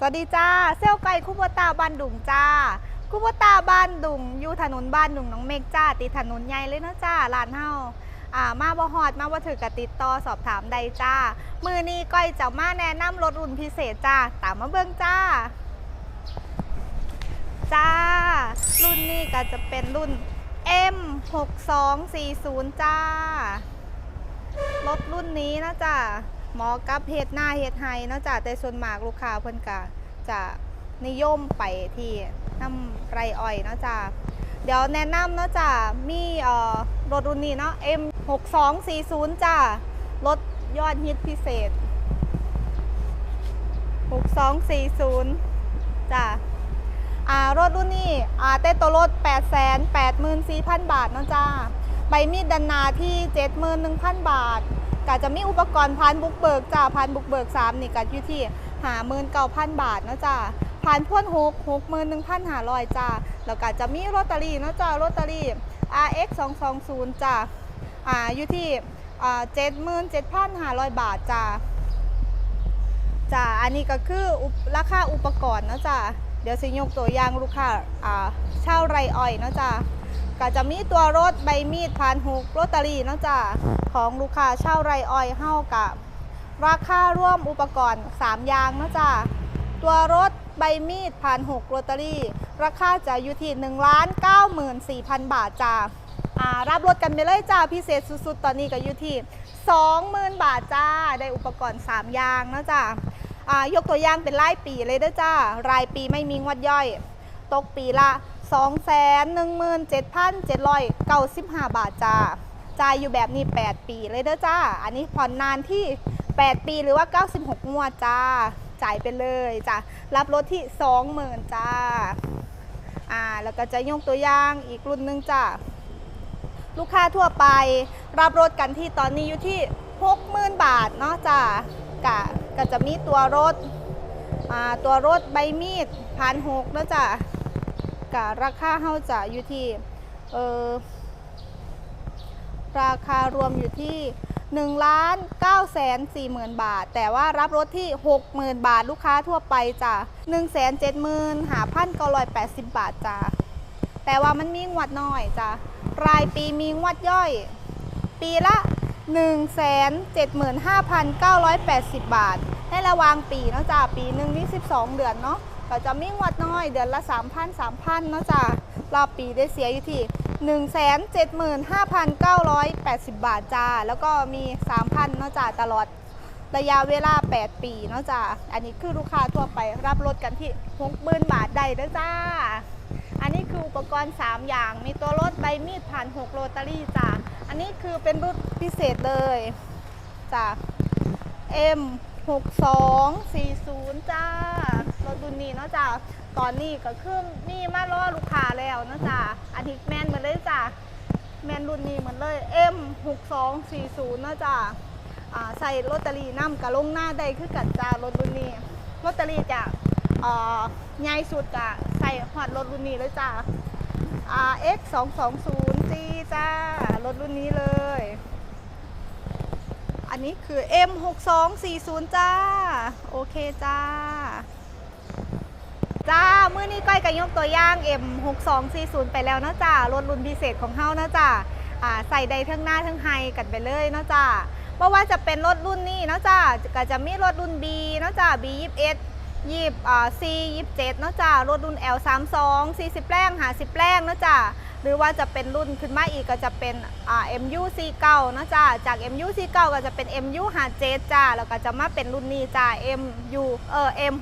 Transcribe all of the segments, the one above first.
สวัสดีจ้าเซลไก่คุโบตาบ้านดุงจ้าคุโบตาบ้านดุงอยู่ถนนบ้านดุงน้องเมกจ้าติดถนนใหญ่เลยเนาะจ้าร้านเฮาอ่ามาบ่ฮอดมาบ่ถือกะติดต่อสอบถามใดจ้า มือนี้ก้อยจะมาแนะนำรถรุ่นพิเศษจ้า ตามมาเบิ่งจ้า จ้า รุ่นนี้ก็จะเป็นรุ่น M6240 จ้ารถรุ่นนี้นะจ๊ะ เหมอกับเฮ็ดหน้าเฮ็ดไฮเนาะจ๊ะแต่ส่วนมากลูกค้าเพิ่นก็จะนิยมไปที่น้ำไรอ้อยเนาะจ๊ะเดี๋ยวแนะนำเนาะจ๊ะมีเอ่อรถรุ่นนี้เนาะ M6240 จ้ารถยอดฮิตพิเศษ 6240จ้ะอ่ารถรุ่นนี้อ่าเต้นตัวรถ 884,000 บาทเนาะจ้าใบมีดดันนาที่ 71,000 บาท ก็จะมีอุปกรณ์พันบุกเบิกจ้าพันบุกเบิก3นี่ก็อยู่ที่หาหมื่นเก้าพันบาทเนาะจ้าผ่านพ่นหกหกหมื่นหนึ่งพันห้าร้อยจ้าแล้วก็จะมีลอตเตอรี่เนาะจ้าลอตเตอรี่ RX 2 2 0จ้าอ่าอยู่ที่อ่าเจ็ดหมื่นเจ็ดพันห้าร้อยบาทจ้าจ้าอันนี้ก็คือราคาอุปกรณ์เนาะจ้าเดี๋ยวสิยกตัวอย่างลูกค้าอ่าเช่าไรอ้อยเนาะจ้า ก็จะมีตัวรถใบมีดพันหกลอตเตอรี่นะจ้ะของลูกค้าเช่าไรอ้อยเฮากับราคาร่วมอุปกรณ์ 3 อย่างนะจ้ะตัวรถใบมีดพันหกลอตเตอรี่ ราคาจะอยู่ที่1นึ่งล้านเก้าหมื่นสี่พันบาทจ้ารับรถกันไปเลยจ้าพิเศษสุดๆ ตอนนี้ก็อยู่ที่20,000บาทจ้า ได้อุปกรณ์ 3 อย่างนะจ้ะอ่ายกตัวอย่างเป็นรายปีเลยเด้อจ้ารายปีไม่มีงวดย่อย ตกปีละ 217,795 บาทจ้าจ่ายอยู่แบบนี้ 8 ปีเลยเด้อจ้า อันนี้ผ่อนนานที่ 8 ปีหรือว่า 96 งวดจ้า จ่ายไปเลยจ้ารับรถที่ 20,000จ้า อ่า แล้วก็จะยกตัวอย่างอีกรุ่นหนึงจ้า ลูกค้าทั่วไป รับรถกันที่ตอนนี้อยู่ที่ 60,000 บาทเนาะจ้ากะก็จะมีตัวรถ อ่า ตัวรถใบมีดพันหกเนาะจ้า กับราคาเฮาจะอยู่ที่เออราคารวมอยู่ที่1ล้าน9แสน4หมื่นบาท แต่ว่ารับรถที่ 60,000 บาทลูกค้าทั่วไปจ้ะ1 7 0 0 0 0หาพันเก้าร้อยแปดสิบบาทจ้ะแต่ว่ามันมีงวดน้อยจ้ะรายปีมีงวดย่อย ปีละ 1 7 5 9 8 0 บาทในระวางปีเนาะจ้ะปีหนึ่งมี12 เดือนเนาะ ก็จะมีงวดน้อยเดือนละ3,000 3,000เนาะจ้ะรอบปีได้เสียอยู่ที่175,980 บาทจ้า แล้วก็มี 3,000เนาะจ้าตลอดระยะเวลา 8 ปีเนาะจ้าอันนี้คือลูกค้าทั่วไปรับรถกันที่60,000บาทได้เด้อจ้า อันนี้คืออุปกรณ์ 3 อย่าง มีตัวรถใบมีดผ่าน 6 โรตารี่จ้า อันนี้คือเป็นรุ่นพิเศษเลยจ้า M 6240จ้า รุ่นนี้เนาะจ้าตอนนี้ก็คือมีมาล่อลูกค้าแล้วเนาะจ้าอันนี้แมนเหมือนเลยจ้าแมนรุ่นนี้เหมือนเลย M 6240 เนาะจ้าใส่ลอตเตอรี่นำกับลงหน้าได้คือกันจ้ารถรุ่นนี้ลอตเตอรี่จะอ่าใหญ่สุดจ้ะใส่ฮอดรถรุ่นนี้เลยจ้า RX 220 G จ้ารถรุ่นนี้เลย อันนี้คือ M 6240จ้า โอเคจ้า จ้ามื้อนี้ก้อยก็ยกตัวอย่าง M 6240 ไปแล้วเนาะจ้ารถรุ่นพิเศษของเฮาเนาะจ้าใส่ได้ทั้งหน้าทั้งไฮกันไปเลยเนาะจ้าเพราะว่าจะเป็นรถรุ่นนี้เนาะจ้าก็จะมีรถรุ่น B เนาะจ้า B 21 ยี่สิบอ่า C 27เนาะจ้ารถรุ่น L 32 40แรง50แรงเนาะจ้าหรือว่าจะเป็นรุ่นขึ้นมาอีกก็จะเป็นอ่า MU C9 เนาะจ้าจาก MU C9 ก็จะเป็น MU 57จ้าแล้วก็จะมาเป็นรุ่นนี้จ้า MU เออ M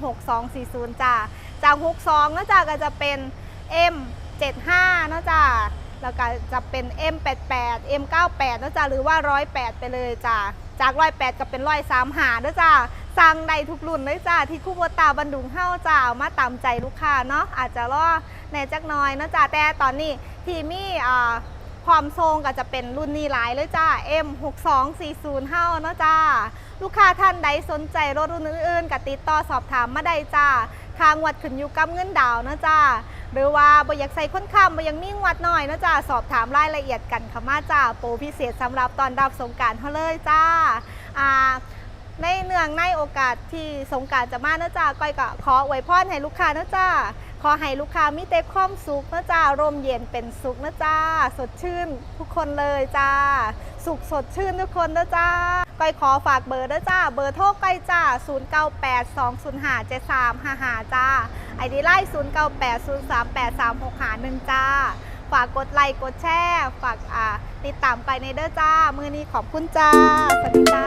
6240จ้า จาก62เนาะจ้ะก็จะเป็น M75 เนาะจ้ะแล้วก็จะเป็น M88 M98 เนะจ้ะหรือว่า 108 ไปเลยจ้ะจาก 108 ก็เป็น135เนะจ้ะสั่งได้ทุกรุ่นเลยจ้ะที่คู่บัวตาบันดุงเฮ้าจ้ะเอามาตามใจลูกค้าเนาะอาจจะรอในจักน้อยเนะจ้ะแต่ตอนนี้ที่มีอ่าความทรงก็จะเป็นรุ่นนี้หลายเลยจ้า M6240 เฮ้าเนะจ้าลูกค้าท่านใดสนใจรถรุ่นอื่นๆก็ติดต่อสอบถามมาได้จ้า ทางวัดขึ้นอยู่กับเงินดาวน์นะจ้าหรือว่าบ่อยากใส่ค้นคำบ่อยังมีงวัดหน่อยนะจ้าสอบถามรายละเอียดกันค่ะมาจ้าโปรพิเศษสำหรับตอนรับสงการเขาเลยจ้าอ่าในเนืองในโอกาสที่สงการจะมาเนะจ้าก้อยก็ขออวยพรให้ลูกค้านะจ้า อให้ลูกค้ามีแต่ความสุขนะจ้าร่มเย็นเป็นสุขนะจ้า สดชื่นทุกคนเลยจ้า สุขสดชื่นทุกคนนะจ้าก้อยขอฝากเบอร์นะจ้า เบอร์โทรก้อยจ้า 0982057355 จ้า ไอดีไลน์0980383651 จ้า ฝากกดไลค์กดแชร์ ฝากอ่าติดตามไปในเด้อจ้า มือนี้ขอบคุณจ้า สวัสดีจ้า